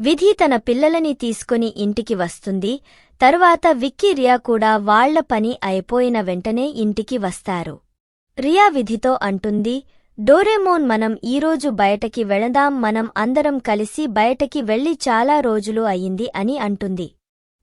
విధి తన పిల్లలని తీసుకుని ఇంటికి వస్తుంది. తరువాత విక్కీ రియా కూడా వాళ్ళ పని అయిపోయిన వెంటనే ఇంటికి వస్తారు. రియా విధితో అంటుంది డోరేమోన్ మనం ఈరోజు బయటకి వెళదాం. మనం అందరం కలిసి బయటకి వెళ్ళి చాలా రోజులు అయింది అని అంటుంది.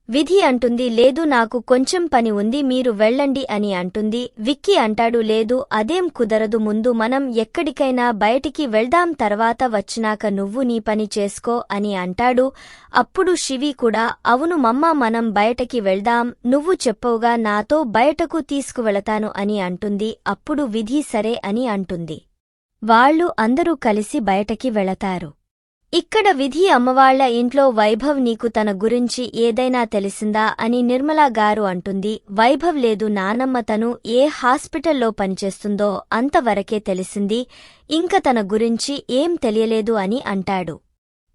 విధి అంటుంది లేదు నాకు కొంచెం పని ఉంది మీరు వెళ్ళండి అని అంటుంది. విక్కీ అంటాడు లేదు అదేం కుదరదు ముందు మనం ఎక్కడికైనా బయటికి వెళ్దాం తర్వాత వచ్చినాక నువ్వు నీ పని చేసుకో అని అంటాడు. అప్పుడు శివి కూడా అవును మమ్మ మనం బయటకి వెళ్దాం నువ్వు చెప్పవుగా నాతో బయటకు తీసుకువెళతాను అని అంటుంది. అప్పుడు విధి సరే అని అంటుంది. వాళ్ళు అందరూ కలిసి బయటకి వెళతారు. ఇక్కడ విధి అమ్మవాళ్ళ ఇంట్లో వైభవ్ నీకు తన గురించి ఏదైనా తెలిసిందా అని నిర్మలా గారు అంటుంది. వైభవ్ లేదు నానమ్మ తను ఏ హాస్పిటల్లో పనిచేస్తుందో అంతవరకే తెలిసింది. ఇంక తన గురించి ఏం తెలియలేదు అని అంటాడు.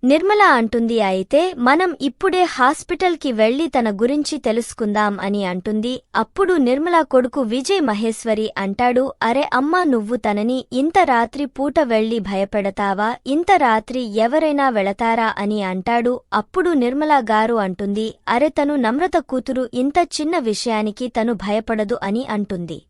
నిర్మల అంటుంది అయితే మనం ఇప్పుడే హాస్పిటల్కి వెళ్ళి తన గురించి తెలుసుకుందాం అని అంటుంది. అప్పుడు నిర్మల కొడుకు విజయ్ మహేశ్వరి అంటాడు అరే అమ్మా నువ్వు తనని ఇంత రాత్రి పూట వెళ్ళి భయపెడతావా? ఇంత రాత్రి ఎవరైనా వెళతారా? అని అంటాడు. అప్పుడు నిర్మల గారు అంటుంది అరె తను నమ్రత కూతురు ఇంత చిన్న విషయానికి తను భయపడదు అని అంటుంది.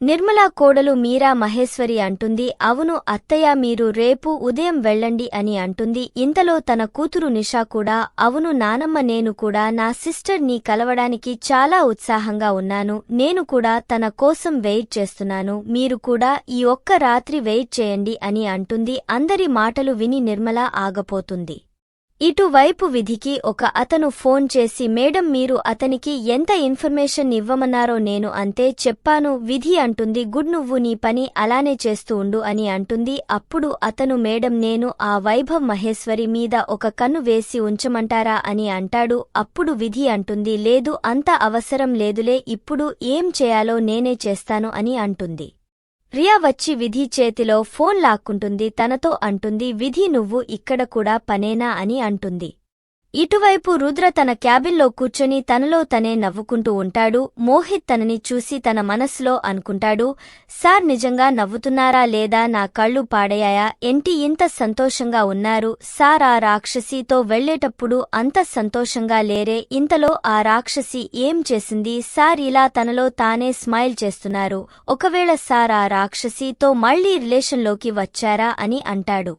నిర్మలా కోడలు మీరా మహేశ్వరి అంటుంది అవును అత్తయ్య మీరు రేపు ఉదయం వెళ్ళండి అని అంటుంది. ఇంతలో తన కూతురు నిషా కూడా అవును నానమ్మ నేను కూడా నా సిస్టర్ని కలవడానికి చాలా ఉత్సాహంగా ఉన్నాను. నేను కూడా తన కోసం వెయిట్ చేస్తున్నాను. మీరు కూడా ఈ ఒక్క రాత్రి వెయిట్ చేయండి అని అంటుంది. అందరి మాటలు విని నిర్మల ఆగపోతుంది. ఇటువైపు విధికి ఒక అతను ఫోన్ చేసి మేడం మీరు అతనికి ఎంత ఇన్ఫర్మేషన్ ఇవ్వమన్నారో నేను అంతే చెప్పాను. విధి అంటుంది గుడ్ నువ్వు నీ పని అలానే చేస్తూ ఉండు అని అంటుంది. అప్పుడు అతను మేడం నేను ఆ వైభవ్ మహేశ్వరి మీద ఒక కన్ను వేసి ఉంచమంటారా అని అంటాడు. అప్పుడు విధి అంటుంది లేదు అంత అవసరం లేదులే ఇప్పుడు ఏం చేయాలో నేనే చేస్తాను అని అంటుంది. రియా వచ్చి విధి చేతిలో ఫోన్ లాక్కుంటుంది తనతో అంటుంది విధి నువ్వు ఇక్కడ కూడా పనేనా? అని అంటుంది. ఇటువైపు రుద్ర తన క్యాబిన్లో కూర్చొని తనలో తనే నవ్వుకుంటూ ఉంటాడు. మోహిత్ తనని చూసి తన మనస్సులో అనుకుంటాడు. సార్ నిజంగా నవ్వుతున్నారా లేదా? నా కళ్ళు పాడయ్యాయా? ఎంటి ఇంత సంతోషంగా ఉన్నారు? సార్ ఆ రాక్షసితో వెళ్ళేటప్పుడు అంత సంతోషంగా లేరే? ఇంతలో ఆ రాక్షసి ఏం చేసింది? సార్ ఇలా తనలో తానే స్మైల్ చేస్తున్నారు. ఒకవేళ సార్ ఆ రాక్షసితో మళ్ళీ రిలేషన్లోకి వచ్చారా? అని అంటాడు.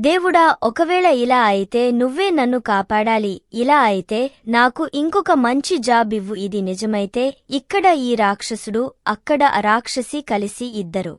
దేవుడా ఒకవేళ ఇలా అయితే నువ్వే నన్ను కాపాడాలి. ఇలా అయితే నాకు ఇంకొక మంచి జాబ్ ఇవ్వు. ఇది నిజమైతే ఇక్కడ ఈ రాక్షసుడు అక్కడ రాక్షసి కలిసి ఇద్దరు.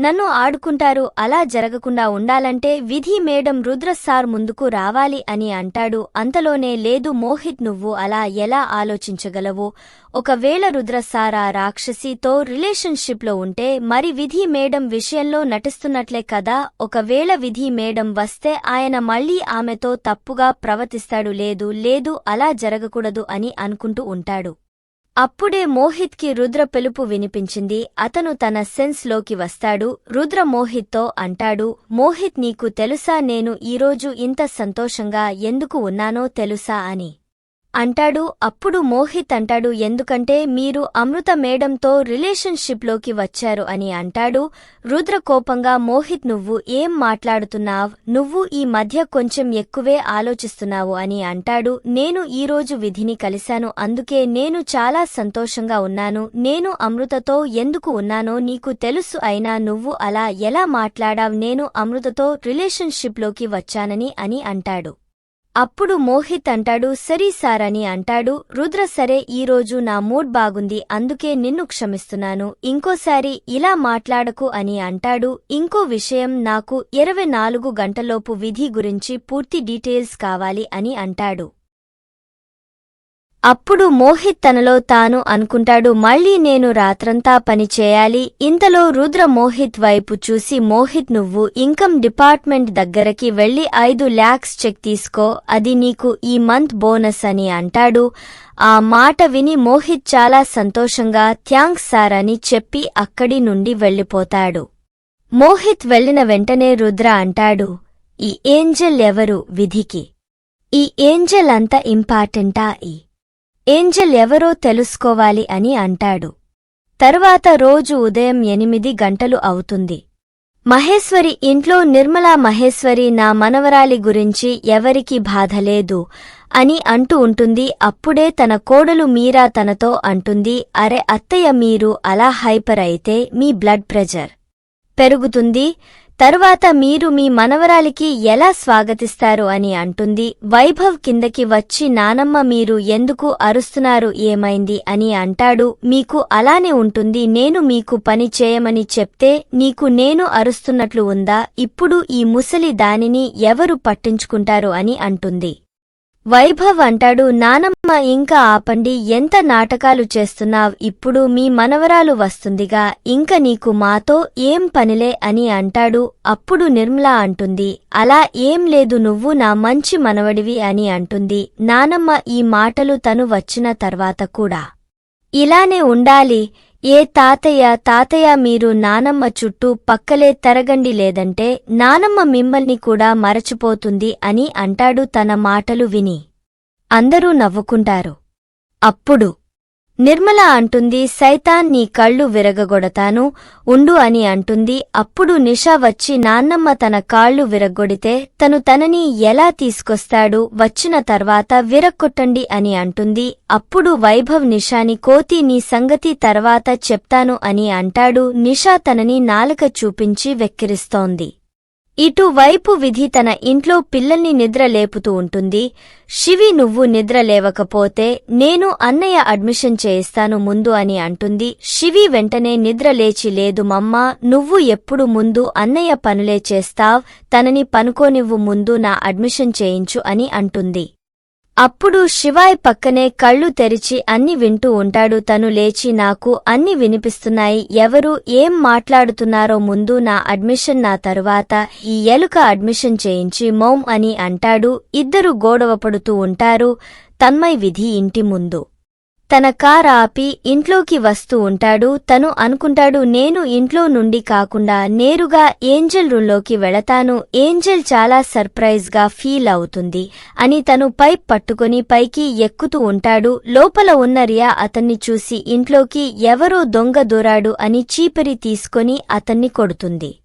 నన్ను ఆడుకుంటారు అలా జరగకుండా ఉండాలంటే విధి మేడం రుద్ర సార్ ముందుకు రావాలి అని అంటాడు. అంతలోనే లేదు మోహిత్ నువ్వు అలా ఎలా ఆలోచించగలవు? ఒకవేళ రుద్ర సార్ ఆ రాక్షసితో రిలేషన్షిప్లో ఉంటే మరి విధి మేడం విషయంలో నటిస్తున్నట్లే కదా? ఒకవేళ విధి మేడం వస్తే ఆయన మళ్ళీ ఆమెతో తప్పుగా ప్రవర్తిస్తాడు లేదు లేదు అలా జరగకూడదు అని అనుకుంటూ ఉంటాడు. అప్పుడే మోహిత్కి రుద్ర పిలుపు వినిపించింది. అతను తన సెన్స్లోకి వస్తాడు. రుద్ర మోహిత్తో అంటాడు మోహిత్ నీకు తెలుసా నేను ఈరోజు ఇంత సంతోషంగా ఎందుకు ఉన్నానో తెలుసా అని. అంటాడు అప్పుడు మోహిత్ అంటాడు ఎందుకంటే మీరు అమృత మేడంతో రిలేషన్షిప్లోకి వచ్చారు అని అంటాడు. రుద్ర కోపంగా మోహిత్ నువ్వు ఏం మాట్లాడుతున్నావ్? నువ్వు ఈ మధ్య కొంచెం ఎక్కువే ఆలోచిస్తున్నావు అని అంటాడు. నేను ఈరోజు విధిని కలిశాను అందుకే నేను చాలా సంతోషంగా ఉన్నాను. నేను అమృతతో ఎందుకు ఉన్నానో నీకు తెలుసు అయినా నువ్వు అలా ఎలా మాట్లాడావ్? నేను అమృతతో రిలేషన్షిప్లోకి వచ్చానని అని అంటాడు. అప్పుడు మోహిత్ అంటాడు సరీ సార్ అని అంటాడు రుద్ర సరే ఈరోజు నా మూడ్ బాగుంది అందుకే నిన్ను క్షమిస్తున్నాను ఇంకోసారి ఇలా మాట్లాడకు అని అంటాడు. ఇంకో విషయం నాకు ఇరవై నాలుగు గంటలోపు విధి గురించి పూర్తి డీటెయిల్స్ కావాలి అని అంటాడు. అప్పుడు మోహిత్ తనలో తాను అనుకుంటాడు మళ్ళీ నేను రాత్రంతా పని చేయాలి. ఇంతలో రుద్ర మోహిత్ వైపు చూసి మోహిత్ నువ్వు ఇన్కమ్ డిపార్ట్మెంట్ దగ్గరకి వెళ్ళి ఐదు ల్యాక్స్ చెక్ తీసుకో అది నీకు ఈ మంత్ బోనస్ అని అంటాడు. ఆ మాట విని మోహిత్ చాలా సంతోషంగా థ్యాంక్స్ సార్ అని చెప్పి అక్కడి నుండి వెళ్ళిపోతాడు. మోహిత్ వెళ్ళిన వెంటనే రుద్ర అంటాడు ఈ ఏంజెల్ ఎవరు విధికి? ఈ ఏంజెల్ అంత ఇంపార్టెంటా ఈ? ఏంజెల్ ఎవరో తెలుసుకోవాలి అని అంటాడు. తరువాత రోజు ఉదయం ఎనిమిది గంటలు అవుతుంది. మహేశ్వరి ఇంట్లో నిర్మలా మహేశ్వరి నా మనవరాలి గురించి ఎవరికి బాధలేదు అని అంటూ ఉంటుంది. అప్పుడే తన కోడలు మీరా తనతో అంటుంది అరే అత్తయ్య మీరు అలా హైపర్ అయితే మీ బ్లడ్ ప్రెజర్ పెరుగుతుంది. తరువాత మీరు మీ మనవరాలికి ఎలా స్వాగతిస్తారు అని అంటుంది వైభవ్ కిందకి వచ్చి నానమ్మ మీరు ఎందుకు అరుస్తున్నారు ఏమైంది అని అంటాడు. మీకు అలానే ఉంటుంది నేను మీకు పని చేయమని చెప్తే నీకు నేను అరుస్తున్నట్లు ఉందా? ఇప్పుడు ఈ ముసలి దానిని ఎవరు పట్టించుకుంటారు అని అంటుంది. వైభవ్ అంటాడు నానమ్మ ఇంకా ఆపండి ఎంత నాటకాలు చేస్తున్నావ్ ఇప్పుడు మీ మనవరాలు వస్తుందిగా ఇంక నీకు మాతో ఏం పనిలే అని అంటాడు. అప్పుడు నిర్మలా అంటుంది అలా ఏం లేదు నువ్వు నా మంచి మనవడివి అని అంటుంది. నానమ్మ ఈ మాటలు తను వచ్చిన తర్వాత కూడా ఇలానే ఉండాలి ఏ తాతయ్య తాతయ్య మీరు నానమ్మ చుట్టూ పక్కలే తరగండి లేదంటే నానమ్మ మిమ్మల్ని కూడా మరచిపోతుంది అని అంటాడు తన మాటలు విని. అందరూ నవ్వుకుంటారు. అప్పుడు నిర్మల అంటుంది సైతాన్ నీ కళ్ళు విరగగొడతాను ఉండు అని అంటుంది. అప్పుడు నిషా వచ్చి నాన్నమ్మ తన కాళ్ళు విరగ్గొడితే తను తనని ఎలా తీసుకొస్తాడు వచ్చిన తర్వాత విరక్కొట్టండి అని అంటుంది. అప్పుడు వైభవ్ నిషాని కోతి నీ సంగతి తర్వాత చెప్తాను అని అంటాడు. నిషా తనని నాలుక చూపించి వెక్కిరిస్తోంది. ఇటువైపు విధి తన ఇంట్లో పిల్లల్ని నిద్ర లేపుతూ ఉంటుంది. శివి నువ్వు నిద్ర లేవకపోతే నేను అన్నయ్య అడ్మిషన్ చేయిస్తాను ముందు అని అంటుంది. శివి వెంటనే నిద్ర లేచి లేదు మమ్మా నువ్వు ఎప్పుడు ముందు అన్నయ్య పనులే చేస్తావ్ తనని పనుకోనివ్వు ముందు నా అడ్మిషన్ చేయించు అని అంటుంది. అప్పుడు శివాయ్ పక్కనే కళ్ళు తెరిచి అన్ని వింటూ ఉంటాడు. తను లేచి నాకు అన్ని వినిపిస్తున్నాయి. ఎవరు ఏం మాట్లాడుతున్నారో ముందు నా అడ్మిషన్ నా తరువాత ఈ ఎలుక అడ్మిషన్ చేయించి మౌం అని అంటాడు. ఇద్దరు గోడవ పడుతూ ఉంటారు. తన్మయ్ విధి ఇంటి ముందు. తన కార్ ఆపి ఇంట్లోకి వస్తూ ఉంటాడు. తను అనుకుంటాడు నేను ఇంట్లో నుండి కాకుండా నేరుగా ఏంజల్ రూంలోకి వెళతాను. ఏంజల్ చాలా సర్ప్రైజ్గా ఫీల్ అవుతుంది అని తను పైప్ పట్టుకుని పైకి ఎక్కుతూ ఉంటాడు. లోపల ఉన్న రియా అతన్ని చూసి ఇంట్లోకి ఎవరో దొంగ దూరాడు అని చీపిరి తీసుకొని అతన్ని కొడుతుంది.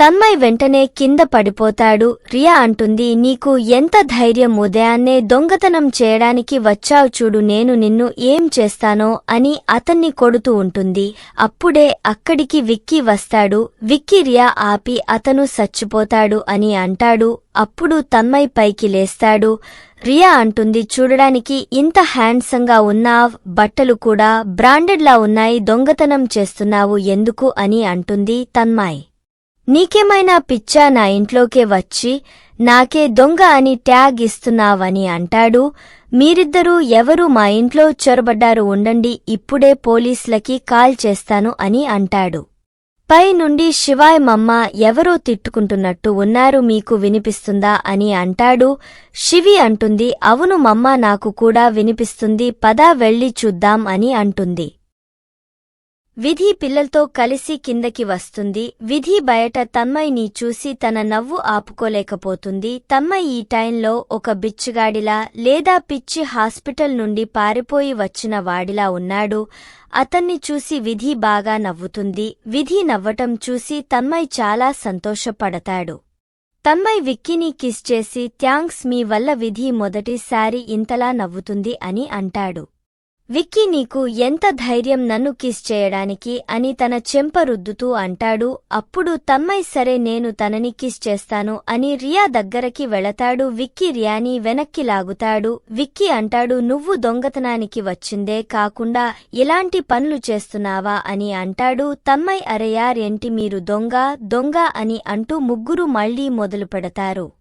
తన్మయ్ వెంటనే కింద పడిపోతాడు. రియా అంటుంది నీకు ఎంత ధైర్యం ఉదయాన్నే దొంగతనం చేయడానికి వచ్చావు చూడు నేను నిన్ను ఏం చేస్తానో అని అతన్ని కొడుతూ ఉంటుంది. అప్పుడే అక్కడికి విక్కీ వస్తాడు. విక్కీ రియా ఆపి అతను చచ్చిపోతాడు అని అంటాడు. అప్పుడు తన్మయ్ పైకి లేస్తాడు. రియా అంటుంది చూడడానికి ఇంత హ్యాండ్సంగా ఉన్నావ్ బట్టలు కూడా బ్రాండెడ్లా ఉన్నాయి దొంగతనం చేస్తున్నావు ఎందుకు అని అంటుంది తన్మాయ్. నీకేమైనా పిచ్చా నా ఇంట్లోకే వచ్చి నాకే దొంగ అని ట్యాగ్ ఇస్తున్నావని అంటాడు. మీరిద్దరూ ఎవరు మా ఇంట్లో చొరబడ్డారు ఉండండి ఇప్పుడే పోలీసులకి కాల్ చేస్తాను అని అంటాడు. పై నుండి శివాయ్ మమ్మ ఎవరో తిట్టుకుంటున్నట్టు ఉన్నారు మీకు వినిపిస్తుందా అని అంటాడు. శివి అంటుంది అవును మమ్మ నాకు కూడా వినిపిస్తుంది పదా వెళ్ళి చూద్దాం అని అంటుంది. విధి పిల్లలతో కలిసి కిందకి వస్తుంది. విధి బయట తన్మయ్ని చూసి తన నవ్వు ఆపుకోలేకపోతుంది. తమ్మయ్య ఈ టైంలో ఒక బిచ్చుగాడిలా లేదా పిచ్చి హాస్పిటల్ నుండి పారిపోయి వచ్చిన వాడిలా ఉన్నాడు. అతన్ని చూసి విధి బాగా నవ్వుతుంది. విధి నవ్వటం చూసి తమ్మయ్య చాలా సంతోషపడతాడు. తమ్మయ్య విక్కీని కిస్ చేసి థ్యాంక్స్ మీ వల్ల విధి మొదటిసారి ఇంతలా నవ్వుతుంది అని అంటాడు. విక్కీ నీకు ఎంత ధైర్యం నన్ను కిస్ చేయడానికి అని తన చెంప రుద్దుతూ అంటాడు. అప్పుడు తమ్మై సరే నేను తనని కిస్ చేస్తాను అని రియా దగ్గరకి వెళతాడు. విక్కీ రియాని వెనక్కి లాగుతాడు. విక్కీ అంటాడు నువ్వు దొంగతనానికి వచ్చిందే కాకుండా ఇలాంటి పనులు చేస్తున్నావా? అని అంటాడు. తమ్మై అరయార్ ఏంటి మీరు దొంగ? దొంగ అని అంటూ ముగ్గురు మళ్ళీ మొదలు పెడతారు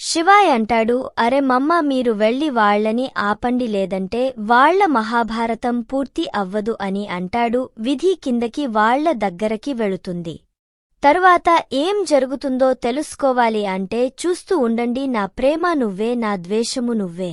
శివాయ్ అంటాడు అరే మమ్మ మీరు వెళ్ళి వాళ్ళని ఆపండి లేదంటే వాళ్ళ మహాభారతం పూర్తి అవ్వదు అని అంటాడు విధి కిందకి వాళ్ళ దగ్గరకి వెళుతుంది. తరువాత ఏం జరుగుతుందో తెలుసుకోవాలి అంటే చూస్తూ ఉండండి నా ప్రేమ నువ్వే నా ద్వేషము నువ్వే.